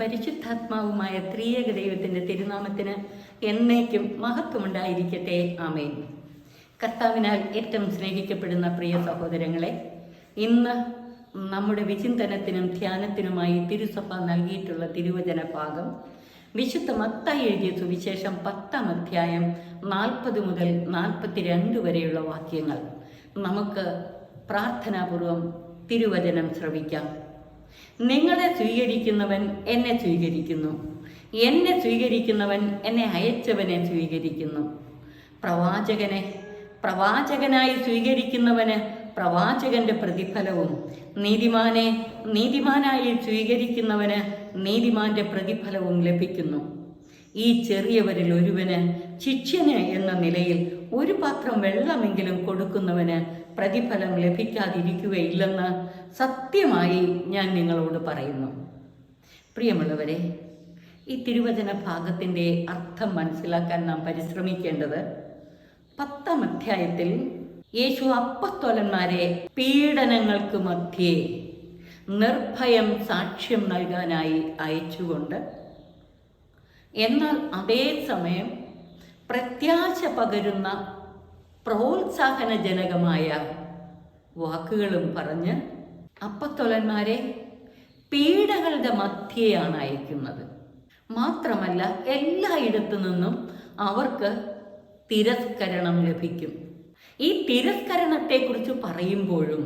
പരിശുദ്ധാത്മാവുമായ ത്രിയേക ദൈവത്തിന്റെ തിരുനാമത്തിന് എന്നേക്കും മഹത്വമുണ്ടായിരിക്കട്ടെ. ആമേൻ. കർത്താവിനാൽ ഏറ്റവും സ്നേഹിക്കപ്പെടുന്ന പ്രിയ സഹോദരങ്ങളെ ഇന്ന് നമ്മുടെ വിചിന്തനത്തിനും ധ്യാനത്തിനുമായി തിരുസഭ നൽകിയിട്ടുള്ള തിരുവചന ഭാഗം വിശുദ്ധ മത്തായി എഴുതിയ സുവിശേഷം പത്താം അധ്യായം നാൽപ്പത് മുതൽ നാൽപ്പത്തിരണ്ട് വരെയുള്ള വാക്യങ്ങൾ. നമുക്ക് പ്രാർത്ഥനാപൂർവം തിരുവചനം ശ്രവിക്കാം. നിങ്ങളെ സ്വീകരിക്കുന്നവൻ എന്നെ സ്വീകരിക്കുന്നു. എന്നെ സ്വീകരിക്കുന്നവൻ എന്നെ അയച്ചവനെ സ്വീകരിക്കുന്നു. പ്രവാചകനെ പ്രവാചകനായി സ്വീകരിക്കുന്നവന് പ്രവാചകന്റെ പ്രതിഫലവും. നീതിമാനെ നീതിമാനായി സ്വീകരിക്കുന്നവന് നീതിമാന്റെ പ്രതിഫലവും ലഭിക്കുന്നു. ഈ ചെറിയവരിൽ ഒരുവന് ശിക്ഷന് എന്ന നിലയിൽ ഒരു പാത്രം വെള്ളമെങ്കിലും കൊടുക്കുന്നവന് പ്രതിഫലം ലഭിക്കാതിരിക്കുകയില്ലെന്ന് സത്യമായി ഞാൻ നിങ്ങളോട് പറയുന്നു. പ്രിയമുള്ളവരെ ഈ തിരുവചന ഭാഗത്തിന്റെ അർത്ഥം മനസ്സിലാക്കാൻ നാം പരിശ്രമിക്കേണ്ടത് പത്താം അധ്യായത്തിൽ യേശു അപ്പസ്തോലന്മാരെ പീഡനങ്ങൾക്ക് മധ്യേ നിർഭയം സാക്ഷ്യം നൽകാനായി അയച്ചുകൊണ്ട് എന്നാൽ അതേ സമയം പ്രത്യാശ പകരുന്ന പ്രോത്സാഹനജനകമായ വാക്കുകളും പറഞ്ഞ് അപ്പത്തൊലന്മാരെ പീഡകളുടെ മധ്യയാണ് അയക്കുന്നത്. മാത്രമല്ല എല്ലായിടത്തു നിന്നും അവർക്ക് തിരസ്കരണം ലഭിക്കും. ഈ തിരസ്കരണത്തെക്കുറിച്ച് പറയുമ്പോഴും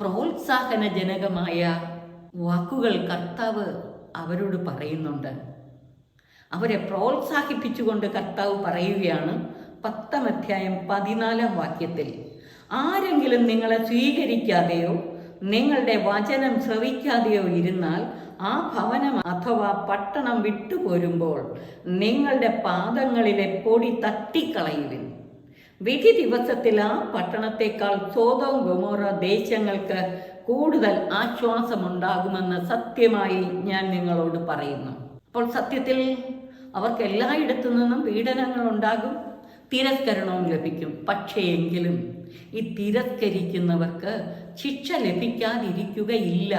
പ്രോത്സാഹനജനകമായ വാക്കുകൾ കർത്താവ് അവരോട് പറയുന്നുണ്ട്. അവരെ പ്രോത്സാഹിപ്പിച്ചുകൊണ്ട് കർത്താവ് പറയുകയാണ് പത്താം അധ്യായം പതിനാലാം വാക്യത്തിൽ ആരെങ്കിലും നിങ്ങളെ സ്വീകരിക്കാതെയോ നിങ്ങളുടെ വചനം ശ്രവിക്കാതെയോ ഇരുന്നാൽ ആ ഭവനം അഥവാ പട്ടണം വിട്ടുപോരുമ്പോൾ നിങ്ങളുടെ പാദങ്ങളിലെ പൊടി തട്ടിക്കളയുവിൻ. വിധി ദിവസത്തിൽ ആ പട്ടണത്തെക്കാൾ ചോദവും ഗൊമോറ ദേശങ്ങൾക്ക് കൂടുതൽ ആശ്വാസമുണ്ടാകുമെന്ന് സത്യമായി ഞാൻ നിങ്ങളോട് പറയുന്നു. അപ്പോൾ സത്യത്തിൽ അവർക്ക് എല്ലായിടത്തു നിന്നും പീഡനങ്ങൾ ഉണ്ടാകും. തിരസ്കരണവും ലഭിക്കും. പക്ഷേ എങ്കിലും ഈ തിരസ്കരിക്കുന്നവർക്ക് ശിക്ഷ ലഭിക്കാതിരിക്കുകയില്ല.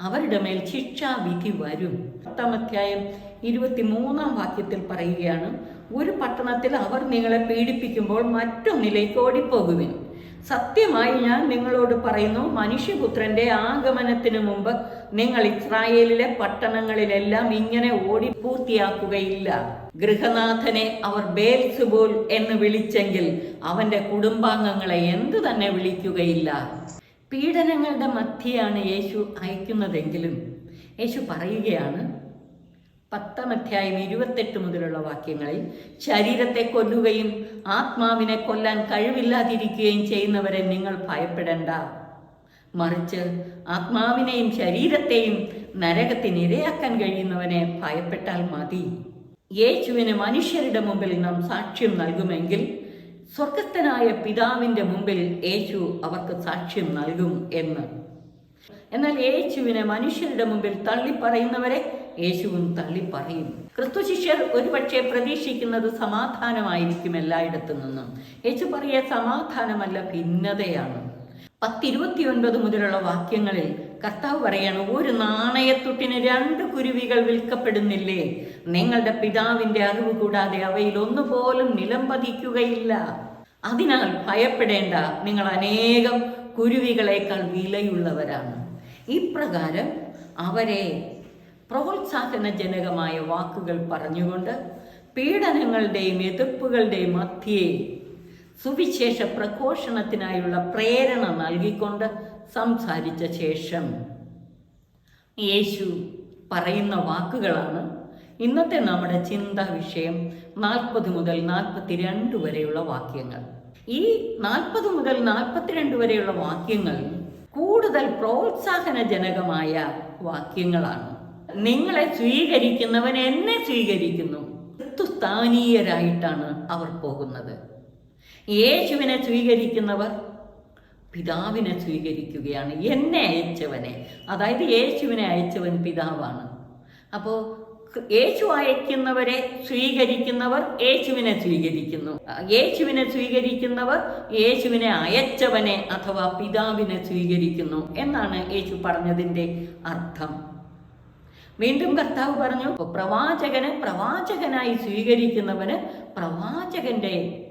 അവരുടെ മേൽ ശിക്ഷാവിധി വരും. പത്താം അധ്യായം ഇരുപത്തി മൂന്നാം വാക്യത്തിൽ പറയുകയാണ് ഒരു പട്ടണത്തിൽ അവർ നിങ്ങളെ പീഡിപ്പിക്കുമ്പോൾ മറ്റൊന്നിലേക്ക് ഓടിപ്പോകുവിൻ. സത്യമായി ഞാൻ നിങ്ങളോട് പറയുന്നു മനുഷ്യപുത്രന്റെ ആഗമനത്തിന് മുമ്പ് നിങ്ങൾ ഇസ്രായേലിലെ പട്ടണങ്ങളിലെല്ലാം ഇങ്ങനെ ഓടി പൂർത്തിയാക്കുകയില്ല. ഗൃഹനാഥനെ അവർ ബേൽസുബോൽ എന്ന് വിളിച്ചെങ്കിൽ അവന്റെ കുടുംബാംഗങ്ങളെ എന്തു തന്നെ വിളിക്കുകയില്ല. പീഡനങ്ങളുടെ മധ്യയാണ് യേശു അയക്കുന്നതെങ്കിലും യേശു പറയുകയാണ് പത്താം അധ്യായം ഇരുപത്തെട്ട് മുതലുള്ള വാക്യങ്ങളിൽ ശരീരത്തെ കൊല്ലുകയും ആത്മാവിനെ കൊല്ലാൻ കഴിവില്ലാതിരിക്കുകയും ചെയ്യുന്നവരെ നിങ്ങൾ ഭയപ്പെടേണ്ട. മറിച്ച് ആത്മാവിനെയും ശരീരത്തെയും നരകത്തിനിരയാക്കാൻ കഴിയുന്നവനെ ഭയപ്പെട്ടാൽ മതി. യേശുവിന് മനുഷ്യരുടെ മുമ്പിൽ നാം സാക്ഷ്യം നൽകുമെങ്കിൽ സ്വർഗസ്ഥനായ പിതാവിന്റെ മുമ്പിൽ യേശു അവർക്ക് സാക്ഷ്യം നൽകും എന്ന്. എന്നാൽ യേശുവിനെ മനുഷ്യരുടെ മുമ്പിൽ തള്ളിപ്പറയുന്നവരെ യേശുവും തള്ളിപ്പറയും ക്രിസ്തു ശിഷ്യർ ഒരുപക്ഷെ പ്രതീക്ഷിക്കുന്നത് സമാധാനമായിരിക്കും എല്ലായിടത്തു നിന്നും. യേശു പറയ സമാധാനമല്ല ഭിന്നതയാണ്. പത്തിരുപത്തി ഒൻപത് മുതലുള്ള വാക്യങ്ങളിൽ കർത്താവ് പറയാണ് ഒരു നാണയത്തുട്ടിന് രണ്ട് കുരുവികൾ വിൽക്കപ്പെടുന്നില്ലേ? നിങ്ങളുടെ പിതാവിന്റെ അറിവ് കൂടാതെ അവയിൽ ഒന്നുപോലും നിലംപതിക്കുകയില്ല അതിനാൽ ഭയപ്പെടേണ്ട നിങ്ങൾ അനേകം കുരുവികളേക്കാൾ വിലയുള്ളവരാണ്. ഇപ്രകാരം അവരെ പ്രോത്സാഹനജനകമായ വാക്കുകൾ പറഞ്ഞുകൊണ്ട് പീഡനങ്ങളുടെയും എതിർപ്പുകളുടെയും മധ്യേ സുവിശേഷ പ്രഘോഷണത്തിനായുള്ള പ്രേരണ നൽകിക്കൊണ്ട് സംസാരിച്ച ശേഷം യേശു പറയുന്ന വാക്കുകളാണ് ഇന്നത്തെ നമ്മുടെ ചിന്താ വിഷയം നാൽപ്പത് മുതൽ നാൽപ്പത്തിരണ്ട് വരെയുള്ള വാക്യങ്ങൾ. ഈ നാൽപ്പത് മുതൽ നാൽപ്പത്തിരണ്ട് വരെയുള്ള വാക്യങ്ങൾ കൂടുതൽ പ്രോത്സാഹനജനകമായ വാക്യങ്ങളാണ്. നിങ്ങളെ സ്വീകരിക്കുന്നവൻ എന്നെ സ്വീകരിക്കുന്നു. ക്രിസ്തുസ്ഥാനീയരായിട്ടാണ് അവർ പോകുന്നത്. യേശുവിനെ സ്വീകരിക്കുന്നവർ പിതാവിനെ സ്വീകരിക്കുകയാണ്. എന്നെ അയച്ചവനെ. അതായത് യേശുവിനെ അയച്ചവൻ പിതാവാണ്. അപ്പോൾ യേശു അയക്കുന്നവരെ സ്വീകരിക്കുന്നവർ യേശുവിനെ സ്വീകരിക്കുന്നു. യേശുവിനെ സ്വീകരിക്കുന്നവർ യേശുവിനെ അയച്ചവനെ അഥവാ പിതാവിനെ സ്വീകരിക്കുന്നു എന്നാണ് യേശു പറഞ്ഞതിന്റെ അർത്ഥം. വീണ്ടും കർത്താവ് പറഞ്ഞു പ്രവാചകനെ പ്രവാചകനായി സ്വീകരിക്കുന്നവന് പ്രവാചകന്റെ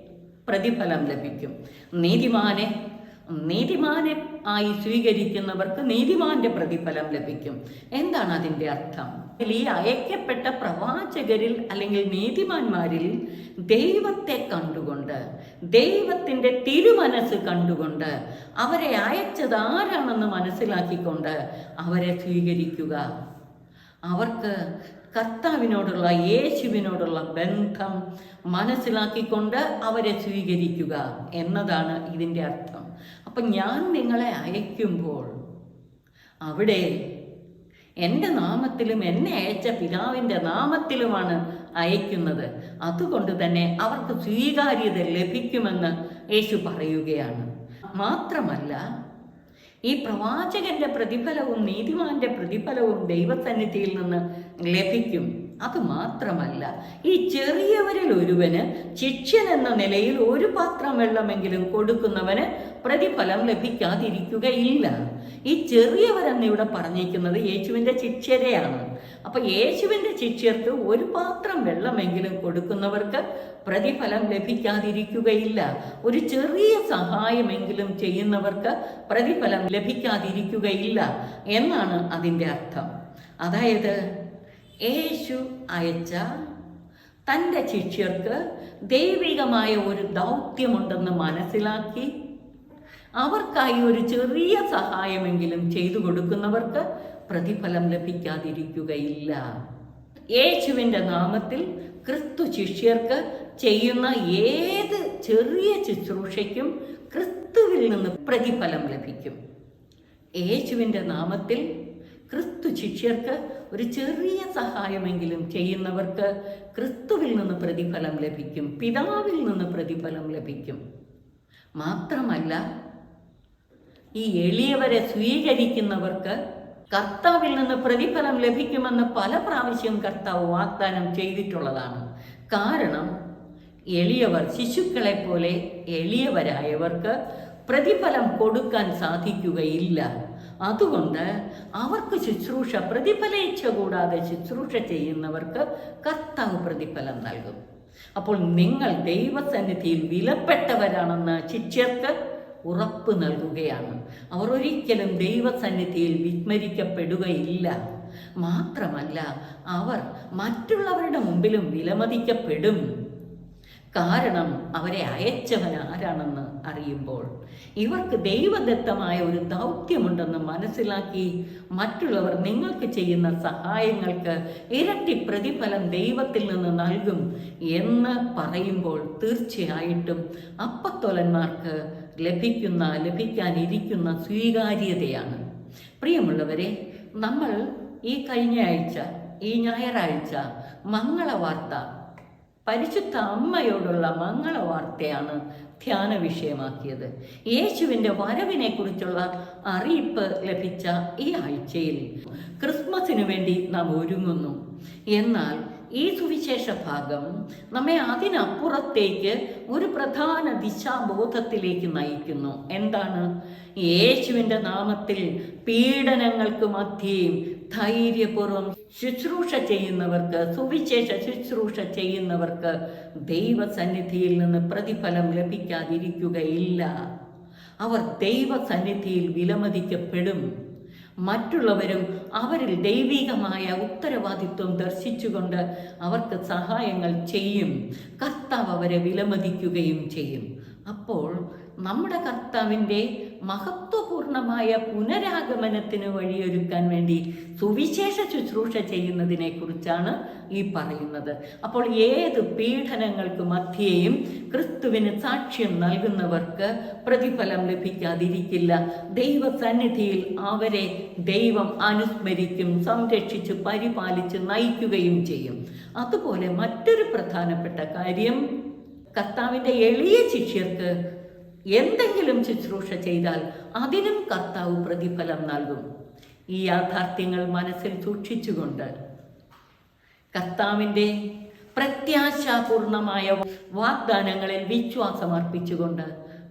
പ്രതിഫലം ലഭിക്കും. നീതിമാനെ നീതിമാനെ ആയി സ്വീകരിക്കുന്നവർക്ക് നീതിമാന്റെ പ്രതിഫലം ലഭിക്കും. എന്താണ് അതിന്റെ അർത്ഥം? ഈ അയക്കപ്പെട്ട പ്രവാചകരിൽ അല്ലെങ്കിൽ നീതിമാന്മാരിൽ ദൈവത്തെ കണ്ടുകൊണ്ട് ദൈവത്തിന്റെ തിരുമനസ് കണ്ടുകൊണ്ട് അവരെ അയച്ചത് ആരാണെന്ന് മനസ്സിലാക്കിക്കൊണ്ട് അവരെ സ്വീകരിക്കുക. അവർക്ക് കർത്താവിനോടുള്ള യേശുവിനോടുള്ള ബന്ധം മനസ്സിലാക്കിക്കൊണ്ട് അവരെ സ്വീകരിക്കുക എന്നതാണ് ഇതിന്റെ അർത്ഥം. അപ്പം ഞാൻ നിങ്ങളെ അയക്കുമ്പോൾ അവിടെ എന്റെ നാമത്തിലും എന്നെ അയച്ച പിതാവിന്റെ നാമത്തിലുമാണ് അയക്കുന്നത്. അതുകൊണ്ട് തന്നെ അവർക്ക് സ്വീകാര്യത ലഭിക്കുമെന്ന് യേശു പറയുകയാണ്. മാത്രമല്ല ഈ പ്രവാചകന്റെ പ്രതിഫലവും നീതിമാന്റെ പ്രതിഫലവും ദൈവസന്നിധിയിൽ നിന്ന് ലഭിക്കും. അത് മാത്രമല്ല ഈ ചെറിയവരിൽ ഒരുവന് ശിക്ഷ്യൻ എന്ന നിലയിൽ ഒരു പാത്രം വെള്ളമെങ്കിലും കൊടുക്കുന്നവന് പ്രതിഫലം ലഭിക്കാതിരിക്കുകയില്ല. ഈ ചെറിയവരെന്ന് ഇവിടെ പറഞ്ഞിരിക്കുന്നത് യേശുവിന്റെ ശിഷ്യരെയാണ്. അപ്പൊ യേശുവിന്റെ ശിഷ്യർക്ക് ഒരു പാത്രം വെള്ളമെങ്കിലും കൊടുക്കുന്നവർക്ക് പ്രതിഫലം ലഭിക്കാതിരിക്കുകയില്ല. ഒരു ചെറിയ സഹായമെങ്കിലും ചെയ്യുന്നവർക്ക് പ്രതിഫലം ലഭിക്കാതിരിക്കുകയില്ല എന്നാണ് അതിന്റെ അർത്ഥം. അതായത് യേശു അയച്ച തന്റെ ശിഷ്യർക്ക് ദൈവികമായ ഒരു ദൗത്യമുണ്ടെന്ന് മനസ്സിലാക്കി അവർക്കായി ഒരു ചെറിയ സഹായമെങ്കിലും ചെയ്തു കൊടുക്കുന്നവർക്ക് പ്രതിഫലം ലഭിക്കാതിരിക്കുകയില്ല. യേശുവിന്റെ നാമത്തിൽ ക്രിസ്തു ശിഷ്യർക്ക് ചെയ്യുന്ന ഏത് ചെറിയ ശുശ്രൂഷയ്ക്കും ക്രിസ്തുവിൽ നിന്ന് പ്രതിഫലം ലഭിക്കും. യേശുവിന്റെ നാമത്തിൽ ക്രിസ്തു ശിഷ്യർക്ക് ഒരു ചെറിയ സഹായമെങ്കിലും ചെയ്യുന്നവർക്ക് ക്രിസ്തുവിൽ നിന്ന് പ്രതിഫലം ലഭിക്കും. പിതാവിൽ നിന്ന് പ്രതിഫലം ലഭിക്കും. മാത്രമല്ല ഈ എളിയവരെ സ്വീകരിക്കുന്നവർക്ക് കർത്താവിൽ നിന്ന് പ്രതിഫലം ലഭിക്കുമെന്ന് പല പ്രാവശ്യം കർത്താവ് വാഗ്ദാനം ചെയ്തിട്ടുള്ളതാണ്. കാരണം എളിയവർ ശിശുക്കളെ പോലെ എളിയവരായവർക്ക് പ്രതിഫലം കൊടുക്കാൻ സാധിക്കുകയില്ല. അതുകൊണ്ട് അവർക്ക് ശുശ്രൂഷ പ്രതിഫലേച്ഛ കൂടാതെ ശുശ്രൂഷ ചെയ്യുന്നവർക്ക് കർത്താവ് പ്രതിഫലം നൽകും. അപ്പോൾ നിങ്ങൾ ദൈവസന്നിധിയിൽ വിലപ്പെട്ടവരാണെന്ന് ശിഷ്യർക്ക് ഉറപ്പ് നൽകുകയാണ്. അവർ ഒരിക്കലും ദൈവസന്നിധിയിൽ വിസ്മരിക്കപ്പെടുകയില്ല. മാത്രമല്ല അവർ മറ്റുള്ളവരുടെ മുമ്പിലും വിലമതിക്കപ്പെടും. കാരണം അവരെ അയച്ചവൻ ആരാണെന്ന് അറിയുമ്പോൾ ഇവർക്ക് ദൈവദത്തമായ ഒരു ദൗത്യമുണ്ടെന്ന് മനസ്സിലാക്കി മറ്റുള്ളവർ നിങ്ങൾക്ക് ചെയ്യുന്ന സഹായങ്ങൾക്ക് ഇരട്ടി പ്രതിഫലം ദൈവത്തിൽ നിന്ന് നൽകും എന്ന് പറയുമ്പോൾ തീർച്ചയായിട്ടും അപ്പത്തൊലന്മാർക്ക് ലഭിക്കുന്ന ലഭിക്കാനിരിക്കുന്ന സ്വീകാര്യതയാണ്. പ്രിയമുള്ളവരെ നമ്മൾ ഈ കഴിഞ്ഞ ആഴ്ച ഈ ഞായറാഴ്ച മംഗളവാർത്ത പരിശുദ്ധ അമ്മയോടുള്ള മംഗളവാർത്തയാണ് ധ്യാന വിഷയമാക്കിയത്. യേശുവിന്റെ വരവിനെ കുറിച്ചുള്ള അറിയിപ്പ് ലഭിച്ച ഈ ആഴ്ചയിൽ ക്രിസ്മസിനു വേണ്ടി നാം ഒരുങ്ങുന്നു. എന്നാൽ ഈ സുവിശേഷ ഭാഗം നമ്മെ അതിനപ്പുറത്തേക്ക് ഒരു പ്രധാന ദിശാബോധത്തിലേക്ക് നയിക്കുന്നു. എന്താണ്? യേശുവിന്റെ നാമത്തിൽ പീഡനങ്ങൾക്ക് മധ്യേയും ധൈര്യപൂർവം ശുശ്രൂഷ ചെയ്യുന്നവർക്ക് സുവിശേഷ ശുശ്രൂഷ ചെയ്യുന്നവർക്ക് ദൈവസന്നിധിയിൽ നിന്ന് പ്രതിഫലം ലഭിക്കാതിരിക്കുകയില്ല. അവർ ദൈവസന്നിധിയിൽ വിലമതിക്കപ്പെടും. മറ്റുള്ളവരും അവരിൽ ദൈവികമായ ഉത്തരവാദിത്വം ദർശിച്ചുകൊണ്ട് അവർക്ക് സഹായങ്ങൾ ചെയ്യും. കർത്താവ് അവരെ വിലമതിക്കുകയും ചെയ്യും. അപ്പോൾ നമ്മുടെ കർത്താവിന്റെ മഹത്വപൂർണമായ പുനരാഗമനത്തിന് വഴിയൊരുക്കാൻ വേണ്ടി സുവിശേഷ ശുശ്രൂഷ ചെയ്യുന്നതിനെ കുറിച്ചാണ് ഈ പറയുന്നത്. അപ്പോൾ ഏത് പീഡനങ്ങൾക്ക് മധ്യേയും ക്രിസ്തുവിന് സാക്ഷ്യം നൽകുന്നവർക്ക് പ്രതിഫലം ലഭിക്കാതിരിക്കില്ല. ദൈവസന്നിധിയിൽ അവരെ ദൈവം അനുസ്മരിക്കും സംരക്ഷിച്ച് പരിപാലിച്ച് നയിക്കുകയും ചെയ്യും. അതുപോലെ മറ്റൊരു പ്രധാനപ്പെട്ട കാര്യം കർത്താവിന്റെ എളിയ ശിഷ്യർക്ക് എന്തെങ്കിലും ശുശ്രൂഷ ചെയ്താൽ അതിനും കർത്താവ് പ്രതിഫലം നൽകും. ഈ യാഥാർത്ഥ്യങ്ങൾ മനസ്സിൽ സൂക്ഷിച്ചുകൊണ്ട് കർത്താവിന്റെ പ്രത്യാശാപൂർണമായ വാഗ്ദാനങ്ങളിൽ വിശ്വാസമർപ്പിച്ചുകൊണ്ട്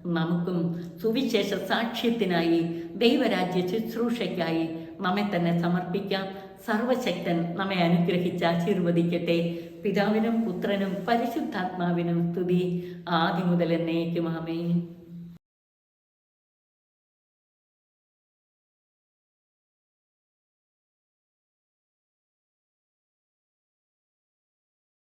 നമുക്കും സുവിശേഷ സാക്ഷ്യത്തിനായി ദൈവരാജ്യ ശുശ്രൂഷയ്ക്കായി നമ്മെ തന്നെ സമർപ്പിക്കാം. സർവശക്തൻ നമ്മെ അനുഗ്രഹിച്ച് ആശീർവദിക്കട്ടെ. പിതാവിനും പുത്രനും പരിശുദ്ധാത്മാവിനും സ്തുതി. ആദ്യം മുതൽ എന്നേക്കും. ആമേൻ.